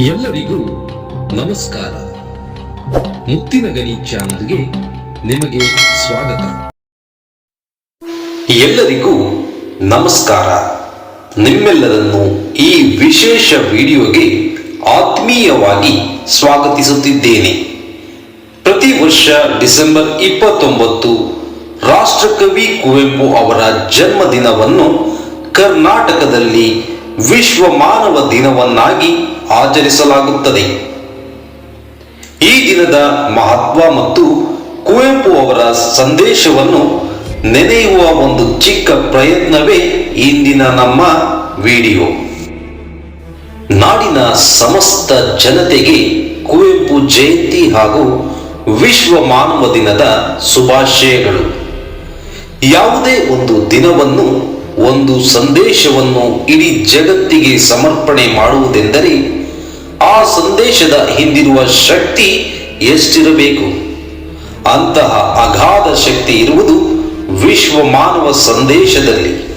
ಎಲ್ಲರಿಗೂ ನಮಸ್ಕಾರ. ಮುತ್ತಿನ ಗಣಿ ಚಾನಲ್ಗೆ ನಿಮಗೆ ಸ್ವಾಗತ. ಎಲ್ಲರಿಗೂ ನಮಸ್ಕಾರ. ನಿಮ್ಮೆಲ್ಲರನ್ನು ಈ ವಿಶೇಷ ವಿಡಿಯೋಗೆ ಆತ್ಮೀಯವಾಗಿ ಸ್ವಾಗತಿಸುತ್ತಿದ್ದೇನೆ. ಪ್ರತಿ ವರ್ಷ ಡಿಸೆಂಬರ್ ಇಪ್ಪತ್ತೊಂಬತ್ತು ರಾಷ್ಟ್ರಕವಿ ಕುವೆಂಪು ಅವರ ಜನ್ಮದಿನವನ್ನು ಕರ್ನಾಟಕದಲ್ಲಿ ವಿಶ್ವ ಮಾನವ ದಿನವನ್ನಾಗಿ ಆಚರಿಸಲಾಗುತ್ತದೆ. ಈ ದಿನದ ಮಹತ್ವ ಮತ್ತು ಕುವೆಂಪು ಅವರ ಸಂದೇಶವನ್ನು ನೆನೆಯುವ ಒಂದು ಚಿಕ್ಕ ಪ್ರಯತ್ನವೇ ಇಂದಿನ ನಮ್ಮ ವಿಡಿಯೋ. ನಾಡಿನ ಸಮಸ್ತ ಜನತೆಗೆ ಕುವೆಂಪು ಜಯಂತಿ ಹಾಗೂ ವಿಶ್ವ ಮಾನವ ದಿನದ ಶುಭಾಶಯಗಳು. ಯಾವುದೇ ಒಂದು ದಿನವನ್ನು, ಒಂದು ಸಂದೇಶವನ್ನು ಇಡೀ ಜಗತ್ತಿಗೆ ಸಮರ್ಪಣೆ ಮಾಡುವುದೆಂದರೆ ಆ ಸಂದೇಶದ ಹಿಂದಿರುವ ಶಕ್ತಿ ಎಷ್ಟಿರಬೇಕು? ಅಂತಹ ಅಗಾಧ ಶಕ್ತಿ ಇರುವುದು ವಿಶ್ವ ಮಾನವ ಸಂದೇಶದಲ್ಲಿ.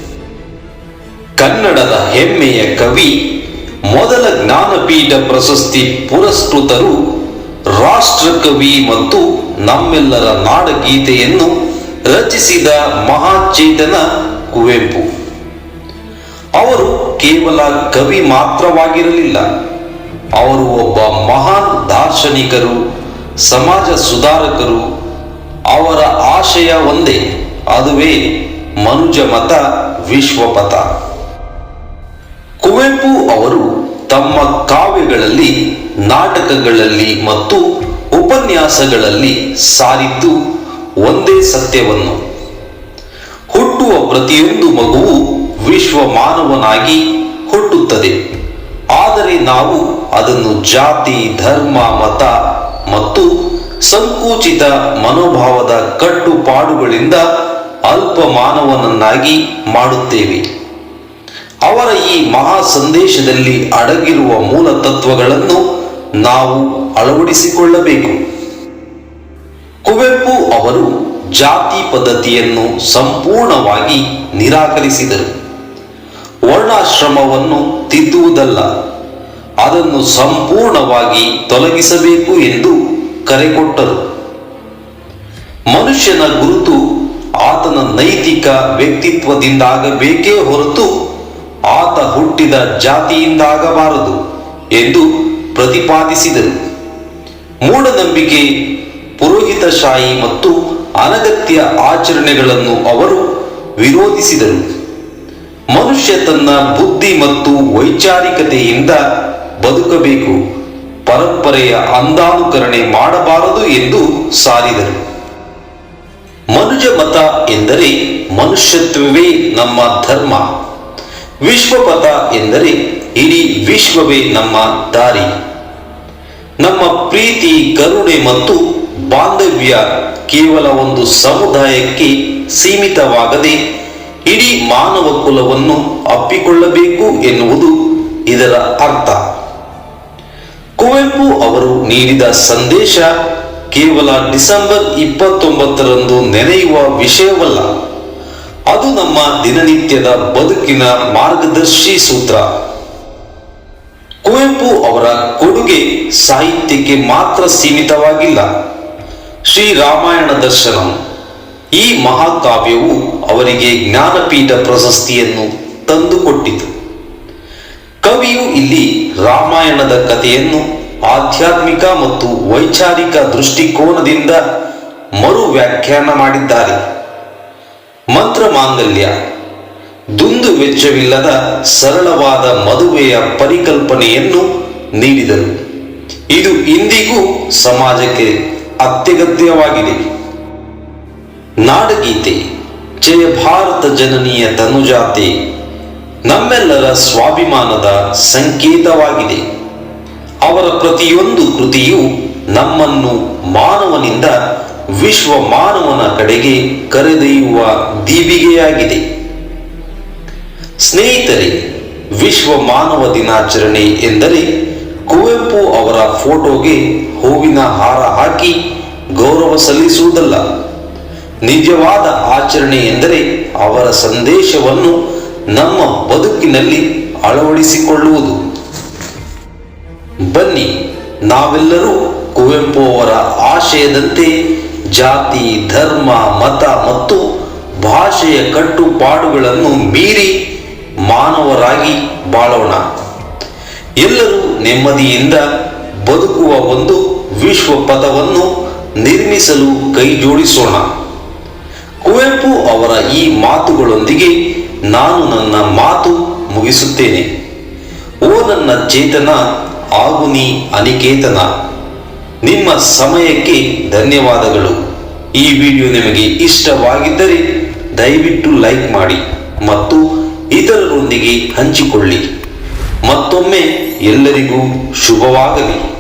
ಕನ್ನಡದ ಹೆಮ್ಮೆಯ ಕವಿ, ಮೊದಲ ಜ್ಞಾನಪೀಠ ಪ್ರಶಸ್ತಿ ಪುರಸ್ಕೃತರು, ರಾಷ್ಟ್ರಕವಿ ಮತ್ತು ನಮ್ಮೆಲ್ಲರ ನಾಡಗೀತೆಯನ್ನು ರಚಿಸಿದ ಮಹಾಚೇತನ ಕುವೆಂಪು. ಅವರು ಕೇವಲ ಕವಿ ಮಾತ್ರವಾಗಿರಲಿಲ್ಲ. ಅವರು ಒಬ್ಬ ಮಹಾನ್ ದಾರ್ಶನಿಕರು, ಸಮಾಜ ಸುಧಾರಕರು. ಅವರ ಆಶಯ ಒಂದೇ, ಅದುವೇ ಮನುಜ ಮತ, ವಿಶ್ವಪಥ. ಕುವೆಂಪು ಅವರು ತಮ್ಮ ಕಾವ್ಯಗಳಲ್ಲಿ, ನಾಟಕಗಳಲ್ಲಿ ಮತ್ತು ಉಪನ್ಯಾಸಗಳಲ್ಲಿ ಸಾರಿದ್ದು ಒಂದೇ ಸತ್ಯವನ್ನು. ಹುಟ್ಟುವ ಪ್ರತಿಯೊಂದು ಮಗುವು ವಿಶ್ವ ಮಾನವನಾಗಿ ಹುಟ್ಟುತ್ತದೆ. ಆದರೆ ನಾವು ಅದನ್ನು ಜಾತಿ, ಧರ್ಮ, ಮತ ಮತ್ತು ಸಂಕುಚಿತ ಮನೋಭಾವದ ಕಟ್ಟುಪಾಡುಗಳಿಂದ ಅಲ್ಪ ಮಾನವನನ್ನಾಗಿ ಮಾಡುತ್ತೇವೆ. ಅವರ ಈ ಮಹಾ ಸಂದೇಶದಲ್ಲಿ ಅಡಗಿರುವ ಮೂಲ ತತ್ವಗಳನ್ನು ನಾವು ಅಳವಡಿಸಿಕೊಳ್ಳಬೇಕು. ಕುವೆಂಪು ಅವರು ಜಾತಿ ಪದ್ಧತಿಯನ್ನು ಸಂಪೂರ್ಣವಾಗಿ ನಿರಾಕರಿಸಿದರು. ವರ್ಣಾಶ್ರಮವನ್ನು ತಿದ್ದುವುದಲ್ಲ. ಅದನ್ನು ಸಂಪೂರ್ಣವಾಗಿ ತೊಲಗಿಸಬೇಕು ಎಂದು ಕರೆ ಕೊಟ್ಟರು ಮನುಷ್ಯನ ಗುರುತು ಆತನ ನೈತಿಕ ವ್ಯಕ್ತಿತ್ವದಿಂದಾಗಬೇಕೇ ಹೊರತು ಆತ ಹುಟ್ಟಿದ ಜಾತಿಯಿಂದಾಗಬಾರದು ಎಂದು ಪ್ರತಿಪಾದಿಸಿದರು. ಮೂಢನಂಬಿಕೆ, ಪುರೋಹಿತಶಾಹಿ ಮತ್ತು ಅನಗತ್ಯ ಆಚರಣೆಗಳನ್ನು ಅವರು ವಿರೋಧಿಸಿದರು. ಮನುಷ್ಯ ತನ್ನ ಬುದ್ಧಿ ಮತ್ತು ವೈಚಾರಿಕತೆಯಿಂದ ಬದುಕಬೇಕು. ಪರಂಪರೆಯ ಅಂದಾನುಕರಣೆ ಮಾಡಬಾರದು ಎಂದು ಸಾರಿದರು. ಮನುಜ ಮತ ಎಂದರೆ ಮನುಷ್ಯತ್ವವೇ ನಮ್ಮ ಧರ್ಮ. ವಿಶ್ವಪಥ ಎಂದರೆ ಇಡೀ ವಿಶ್ವವೇ ನಮ್ಮ ದಾರಿ. ನಮ್ಮ ಪ್ರೀತಿ, ಕರುಣೆ ಮತ್ತು ಬಾಂಧವ್ಯ ಕೇವಲ ಒಂದು ಸಮುದಾಯಕ್ಕೆ ಸೀಮಿತವಾಗದೆ ಇಡೀ ಮಾನವ ಕುಲವನ್ನು ಅಪ್ಪಿಕೊಳ್ಳಬೇಕು ಎನ್ನುವುದು ಇದರ ಅರ್ಥ. ಕುವೆಂಪು ಅವರು ನೀಡಿದ ಸಂದೇಶ ಕೇವಲ ಡಿಸೆಂಬರ್ ಇಪ್ಪತ್ತೊಂಬತ್ತರಂದು ನೆನೆಯುವ ವಿಷಯವಲ್ಲ. ಅದು ನಮ್ಮ ದಿನನಿತ್ಯದ ಬದುಕಿನ ಮಾರ್ಗದರ್ಶಿ ಸೂತ್ರ. ಕುವೆಂಪು ಅವರ ಕೊಡುಗೆ ಸಾಹಿತ್ಯಕ್ಕೆ ಮಾತ್ರ ಸೀಮಿತವಾಗಿಲ್ಲ. ಶ್ರೀರಾಮಾಯಣ ದರ್ಶನಂ, ಈ ಮಹಾಕಾವ್ಯವು ಅವರಿಗೆ ಜ್ಞಾನಪೀಠ ಪ್ರಶಸ್ತಿಯನ್ನು ತಂದುಕೊಟ್ಟಿತು. ಕವಿಯು ಇಲ್ಲಿ ರಾಮಾಯಣದ ಕಥೆಯನ್ನು ಆಧ್ಯಾತ್ಮಿಕ ಮತ್ತು ವೈಚಾರಿಕ ದೃಷ್ಟಿಕೋನದಿಂದ ಮರು ವ್ಯಾಖ್ಯಾನ ಮಾಡಿದ್ದಾರೆ. ಮಂತ್ರ ಮಾಂಗಲ್ಯ. ದುಂದು ವೆಚ್ಚವಿಲ್ಲದ ಸರಳವಾದ ಮದುವೆಯ ಪರಿಕಲ್ಪನೆಯನ್ನು ನೀಡಿದರು. ಇದು ಇಂದಿಗೂ ಸಮಾಜಕ್ಕೆ ಅತ್ಯಗತ್ಯವಾಗಿದೆ. ನಾಡಗೀತೆ. ಜಯ ಭಾರತ ಜನನೀಯ ತನುಜಾತೆ. ನಮ್ಮೆಲ್ಲರ ಸ್ವಾಭಿಮಾನದ ಸಂಕೇತವಾಗಿದೆ. ಅವರ ಪ್ರತಿಯೊಂದು ಕೃತಿಯು ನಮ್ಮನ್ನು ಮಾನವನಿಂದ ವಿಶ್ವ ಮಾನವನ ಕಡೆಗೆ ಕರೆದೊಯ್ಯುವ ದೀವಿಗೆಯಾಗಿದೆ. ಸ್ನೇಹಿತರೆ, ವಿಶ್ವ ಮಾನವ ದಿನಾಚರಣೆ ಎಂದರೆ ಕುವೆಂಪು ಅವರ ಫೋಟೋಗೆ ಹೂವಿನ ಹಾರ ಹಾಕಿ ಗೌರವ ಸಲ್ಲಿಸುವುದಲ್ಲ. ನಿಜವಾದ ಆಚರಣೆ ಎಂದರೆ ಅವರ ಸಂದೇಶವನ್ನು ನಮ್ಮ ಬದುಕಿನಲ್ಲಿ ಅಳವಡಿಸಿಕೊಳ್ಳುವುದು. ಬನ್ನಿ, ನಾವೆಲ್ಲರೂ ಕುವೆಂಪು ಅವರ ಆಶಯದಂತೆ ಜಾತಿ, ಧರ್ಮ, ಮತ ಮತ್ತು ಭಾಷೆಯ ಕಟ್ಟುಪಾಡುಗಳನ್ನು ಮೀರಿ ಮಾನವರಾಗಿ ಬಾಳೋಣ. ಎಲ್ಲರೂ ನೆಮ್ಮದಿಯಿಂದ ಬದುಕುವ ಒಂದು ವಿಶ್ವ ಪದವನ್ನು ನಿರ್ಮಿಸಲು ಕೈ ಜೋಡಿಸೋಣ ಕುವೆಂಪು ಅವರ ಈ ಮಾತುಗಳೊಂದಿಗೆ ನಾನು ನನ್ನ ಮಾತು ಮುಗಿಸುತ್ತೇನೆ. ಓ ನನ್ನ ಚೇತನ, ಆಗು ನೀ ಅನಿಕೇತನ. ನಿಮ್ಮ ಸಮಯಕ್ಕೆ ಧನ್ಯವಾದಗಳು. ಈ ವಿಡಿಯೋ ನಿಮಗೆ ಇಷ್ಟವಾಗಿದ್ದರೆ ದಯವಿಟ್ಟು ಲೈಕ್ ಮಾಡಿ ಮತ್ತು ಇತರರೊಂದಿಗೆ ಹಂಚಿಕೊಳ್ಳಿ. ಮತ್ತೊಮ್ಮೆ ಎಲ್ಲರಿಗೂ ಶುಭವಾಗಲಿ.